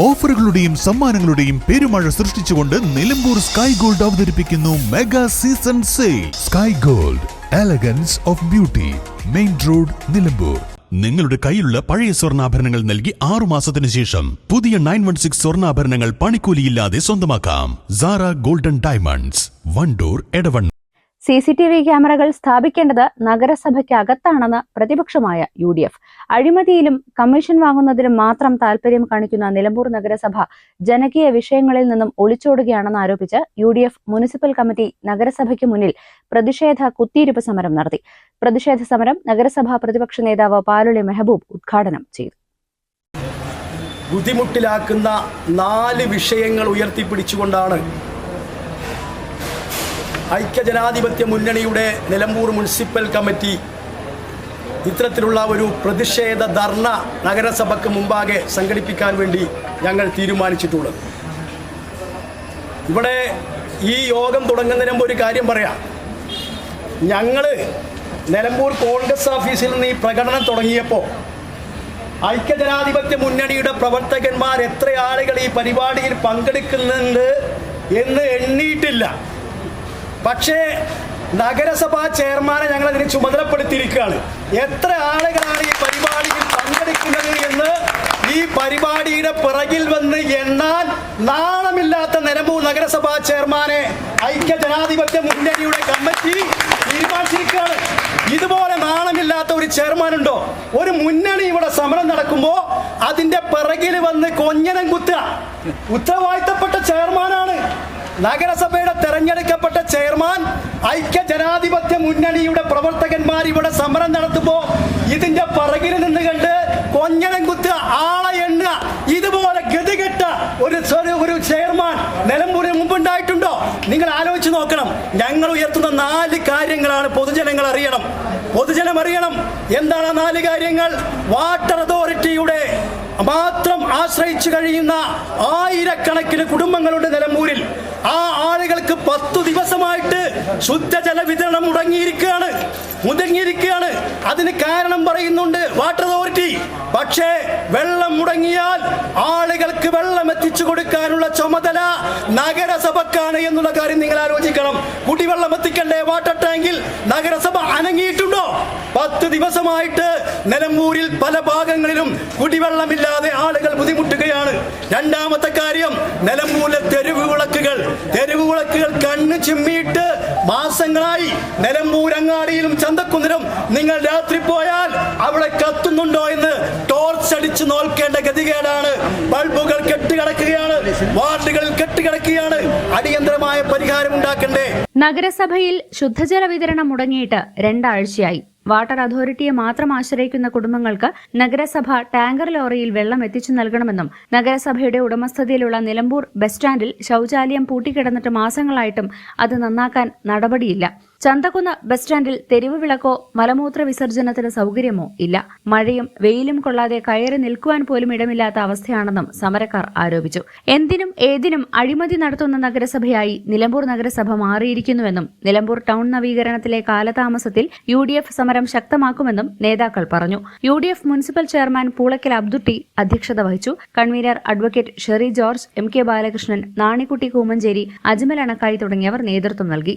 ഓഫറുകളുടെയും സമ്മാനങ്ങളുടെയും പെരുമഴ സൃഷ്ടിച്ചുകൊണ്ട് നിലമ്പൂർ സ്കൈ ഗോൾഡ് അവതരിപ്പിക്കുന്നു mega season sale. Sky gold elegance of beauty main road Nilambur. നിങ്ങളുടെ കയ്യിലുള്ള പഴയ സ്വർണാഭരണങ്ങൾ നൽകി ആറു മാസത്തിന് ശേഷം പുതിയ നയൻ വൺ സിക്സ് സ്വർണാഭരണങ്ങൾ പണിക്കൂലിയില്ലാതെ സ്വന്തമാക്കാം. Sara golden diamonds one door Edavanna. C C T V ക്യാമറകൾ സ്ഥാപിക്കേണ്ടത് നഗരസഭയ്ക്കകത്താണെന്ന് പ്രതിപക്ഷമായ യു ഡി എഫ്. അഴിമതിയിലും കമ്മീഷൻ വാങ്ങുന്നതിലും മാത്രം താൽപര്യം കാണിക്കുന്ന നിലമ്പൂർ നഗരസഭ ജനകീയ വിഷയങ്ങളിൽ നിന്നും ഒളിച്ചോടുകയാണെന്ന് ആരോപിച്ച് U D F municipal committee നഗരസഭയ്ക്ക് മുന്നിൽ പ്രതിഷേധ കുത്തിയിരിപ്പ് സമരം നടത്തി. പ്രതിഷേധ സമരം നഗരസഭാ പ്രതിപക്ഷ നേതാവ് പാലുളി മെഹബൂബ് ഉദ്ഘാടനം ചെയ്തു. ബുദ്ധിമുട്ടിലാക്കുന്ന നാല് വിഷയങ്ങൾ ഉയർത്തിപ്പിടിച്ചുകൊണ്ടാണ് ഐക്യജനാധിപത്യ മുന്നണിയുടെ നിലമ്പൂർ മുനിസിപ്പൽ കമ്മിറ്റി ഇത്തരത്തിലുള്ള ഒരു പ്രതിഷേധ ധർണ നഗരസഭയ്ക്ക് മുമ്പാകെ സംഘടിപ്പിക്കാൻ വേണ്ടി ഞങ്ങൾ തീരുമാനിച്ചിട്ടുള്ളത്. ഇവിടെ ഈ യോഗം തുടങ്ങുന്നതിന് മുമ്പ് ഒരു കാര്യം പറയാം. ഞങ്ങൾ നിലമ്പൂർ കോൺഗ്രസ് ഓഫീസിൽ നിന്ന് ഈ പ്രകടനം തുടങ്ങിയപ്പോൾ ഐക്യജനാധിപത്യ മുന്നണിയുടെ പ്രവർത്തകന്മാർ എത്ര ആളുകൾ ഈ പരിപാടിയിൽ പങ്കെടുക്കുന്നുണ്ട് എന്ന് എണ്ണിയിട്ടില്ല പക്ഷേ നഗരസഭാ ചെയർമാനെ ഞങ്ങൾ അതിനെ ചുമതലപ്പെടുത്തിയിരിക്കുകയാണ്. എത്ര ആളുകളാണ് ഈ പരിപാടിയിൽ പങ്കെടുക്കുന്നത് എന്ന് ഈ പരിപാടിയുടെ പിറകിൽ വന്ന് എണ്ണാൻ നാണമില്ലാത്ത നിലമ്പൂർ നഗരസഭാ ചെയർമാനെ ഐക്യ ജനാധിപത്യ മുന്നണിയുടെ കമ്മിറ്റി തീരുമാനിച്ചിരിക്കുകയാണ്. ഇതുപോലെ നാണമില്ലാത്ത ഒരു ചെയർമാൻ ഉണ്ടോ ഒരു മുന്നണി ഇവിടെ സമരം നടക്കുമ്പോൾ അതിന്റെ പിറകിൽ വന്ന് കൊഞ്ഞനം കുത്തുക. ഉത്തരവാദിത്തപ്പെട്ട ചെയർമാനാണ്. നഗരസഭയുടെ തെരഞ്ഞെടുക്കപ്പെട്ട ചെയർമാൻ ഐക്യ ജനാധിപത്യ മുന്നണിയുടെ പ്രവർത്തകന്മാർ ഇവിടെ സമരം നടത്തുമ്പോൾ ഇതിന്റെ പിറകിൽ നിന്ന് കണ്ട് കൊഞ്ഞനം കുത്ത് ആളെ എണ്ണ ഇതുപോലെ ഗതികെട്ട ഒരു ഒരു- ഒരു ചെയർമാൻ നിലമ്പൂരിന് മുമ്പുണ്ടായിട്ടുണ്ടോ? നിങ്ങൾ ആലോചിച്ച് നോക്കണം. ഞങ്ങൾ ഉയർത്തുന്ന നാല് കാര്യങ്ങളാണ് പൊതുജനങ്ങൾ അറിയണം. പൊതുജനം അറിയണം. എന്താണ് നാല് കാര്യങ്ങൾ? വാട്ടർ അതോറിറ്റിയുടെ മാത്രം ആശ്രയിച്ചു കഴിയുന്ന ആയിരക്കണക്കിന് കുടുംബങ്ങളുടെ നിലമ്പൂരിൽ ആ ആളുകൾക്ക് പത്തു ദിവസമായിട്ട് ശുദ്ധജല വിതരണം മുടങ്ങിയിരിക്കുകയാണ് മുടങ്ങിയിരിക്കുകയാണ്. അതിന് കാരണം പറയുന്നുണ്ട് വാട്ടർ അതോറിറ്റി. പക്ഷേ വെള്ളം മുടങ്ങിയാൽ ആളുകൾക്ക് വെള്ളം എത്തിച്ചു കൊടുക്കാനുള്ള ചുമതല നഗരസഭക്കാണ് എന്നുള്ള കാര്യം നിങ്ങൾ ആലോചിക്കണം. കുടിവെള്ളം എത്തിക്കണ്ടേ? വാട്ടർ ടാങ്കിൽ നഗരസഭ അനങ്ങിയിട്ടുണ്ടോ? പത്ത് ദിവസമായിട്ട് നിലമ്പൂരിൽ പല ഭാഗങ്ങളിലും കുടിവെള്ളമില്ലാതെ ആളുകൾ ബുദ്ധിമുട്ടുകയാണ്. രണ്ടാമത്തെ കാര്യം നിലമ്പൂരിലെ തെരുവ് വിളക്കുകൾ. തെരുവ് വിളക്കുകൾ കണ്ണ് ചിമ്മിയിട്ട് മാസങ്ങളായി നിലമ്പൂരങ്ങാടിയിലും ചന്തക്കുന്നിലും നിങ്ങൾ രാത്രി പോയാൽ അവിടെ കത്തുന്നുണ്ടോ എന്ന് ടോർച്ച് നോൽക്കേണ്ട ഗതികേടാണ്. ബൾബുകൾ കെട്ടുകിടക്കുകയാണ്. വാർഡുകൾ കെട്ടുകിടക്കുകയാണ്. അടിയന്തരമായ പരിഹാരം ഉണ്ടാക്കണ്ടേ? നഗരസഭയിൽ ശുദ്ധജല വിതരണം മുടങ്ങിയിട്ട് രണ്ടാഴ്ചയായി. വാട്ടർ അതോറിറ്റിയെ മാത്രം ആശ്രയിക്കുന്ന കുടുംബങ്ങൾക്ക് നഗരസഭ ടാങ്കർ ലോറിയിൽ വെള്ളം എത്തിച്ചു നൽകണമെന്നും നഗരസഭയുടെ ഉടമസ്ഥതയിലുള്ള നിലമ്പൂർ ബസ് സ്റ്റാൻഡിൽ ശൌചാലയം പൂട്ടിക്കിടന്നിട്ട് മാസങ്ങളായിട്ടും അത് നന്നാക്കാൻ നടപടിയില്ല. ചന്തക്കുന്ന് ബസ് സ്റ്റാൻഡിൽ തെരുവ് വിളക്കോ മലമൂത്ര വിസർജനത്തിന് സൗകര്യമോ ഇല്ല. മഴയും വെയിലും കൊള്ളാതെ കയറി നിൽക്കുവാൻ പോലും ഇടമില്ലാത്ത അവസ്ഥയാണെന്നും സമരക്കാർ ആരോപിച്ചു. എന്തിനും ഏതിനും അഴിമതി നടത്തുന്ന നഗരസഭയായി നിലമ്പൂർ നഗരസഭ മാറിയിരിക്കുന്നുവെന്നും നിലമ്പൂർ ടൗൺ നവീകരണത്തിലെ കാലതാമസത്തിൽ യു സമരം ശക്തമാക്കുമെന്നും നേതാക്കൾ പറഞ്ഞു. U municipal chairman Poolakkal Abdutty അധ്യക്ഷത വഹിച്ചു. Convener advocate Sherry George M K Balakrishnan Nanikutty Koomancheri Ajmal Anakkayi തുടങ്ങിയവർ നേതൃത്വം നൽകി.